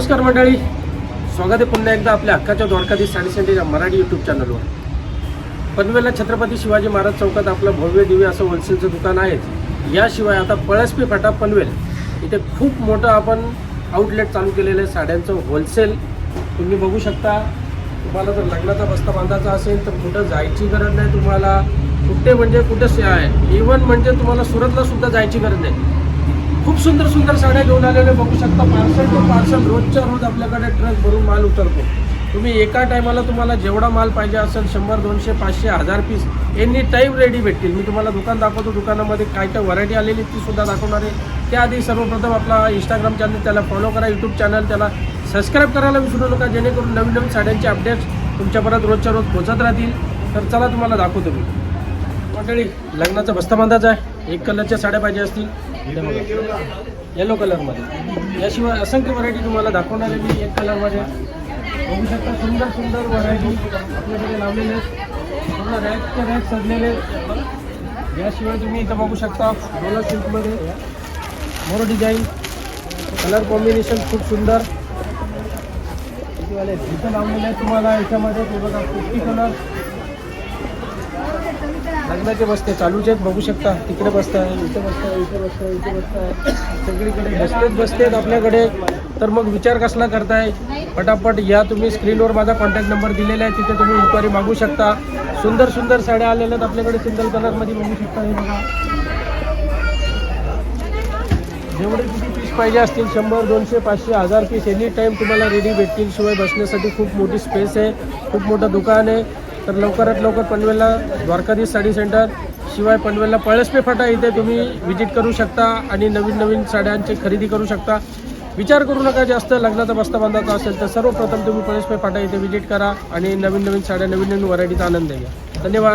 नमस्कार मंडळी. स्वागत आहे पुन्हा एकदा आपल्या हक्काच्या द्वारकाधीश साडी सेंटरच्या मराठी यूट्यूब चॅनलवर पनवेलला छत्रपती शिवाजी महाराज चौकात आपलं भव्य दिव्य असं होलसेलचं दुकान आहे याशिवाय आता पळसपी फाटा पनवेल. इथे खूप मोठं आपण आउटलेट चालू केलेलं आहे साड्यांचं होलसेल तुम्ही बघू शकता. तुम्हाला जर लग्नाचा बस्ता बांधायचा असेल तर कुठं जायची गरज नाही तुम्हाला. कुठे म्हणजे कुठं से आहे. इवन म्हणजे तुम्हाला सुरतला सुद्धा जायची गरज नाही. खूप सुंदर सुंदर साड्या घेऊन आलेले बघू शकता. पार्सल टू पार्सल रोजच्या रोज आपल्याकडे ट्रक भरून माल उतरतो. तुम्ही एका टायमाला तुम्हाला जेवढा माल पाहिजे असेल शंभर दोनशे पाचशे हजार पीस एनी टाईम रेडी भेटतील. मी तुम्हाला दुकान दाखवतो दुकानामध्ये काय काय व्हरायटी आलेली ती सुद्धा दाखवणार आहे. त्याआधी सर्वप्रथम आपला इंस्टाग्राम चॅनल त्याला फॉलो करा यूट्यूब चॅनल त्याला सबस्क्राईब करायला विसरू नका. जेणेकरून नवीन नवीन साड्यांचे अपडेट्स तुमच्यापर्यंत रोजच्या रोज पोहोचत राहतील. तर चला तुम्हाला दाखवतो मी. मंडळी लग्नाचा बस्ता बांधायचा आहे. एक कलरच्या साड्या पाहिजे असतील. येलो कलरमध्ये याशिवाय असंख्य व्हरायटी तुम्हाला दाखवणार आहे मी एक कलरमध्ये बघू शकता सुंदर सुंदर व्हरायटी आपल्याकडे लावलेले आहेत. पूर्ण रॅकचे रॅक सजलेले आहेत. याशिवाय तुम्ही इथं बघू शकता डोलर सिल्कमध्ये मोर डिझाईन कलर कॉम्बिनेशन खूप सुंदर. इथं लावलेले आहेत तुम्हाला याच्यामध्ये. बघा फिफ्टी कलर लग्नाचे बसते चालूचे आहेत बघू शकता. तिकडे बसताय इथे बसताय इथे बसताय इथे बसताय. सगळीकडे बसतेच बसतेत आपल्याकडे. तर मग विचार कसला करताय? पटापट या तुम्ही स्क्रीनवर माझा कॉन्टॅक्ट नंबर दिलेला आहे तिथे तुम्ही इन्क्वायरी मागू शकता. सुंदर सुंदर साड्या आलेल्या आहेत आपल्याकडे सिंगल कलरमध्ये बघू शकता हे बघा. जेवढे किती पीस पाहिजे असतील शंभर दोनशे पाचशे हजार पीस एनी टाईम तुम्हाला रेडी भेटतील. शिवाय बसण्यासाठी खूप मोठी स्पेस आहे खूप मोठं दुकान आहे. तर लवकरात लवकर पनवेलला द्वारकाधीश साडी सेंटर शिवाय पनवेलला पळसपे फाटा इथे तुम्ही व्हिजिट करू शकता आणि नवीन नवीन साड्यांची खरेदी करू शकता. विचार करू नका जास्त लग्नाचा बस्ता बांधायचा असेल तर सर्वप्रथम तुम्ही पळसपे फाटा इथे व्हिजिट करा आणि नवीन नवीन साड्या नवीन नवीन व्हरायटीचा आनंद घ्या. धन्यवाद.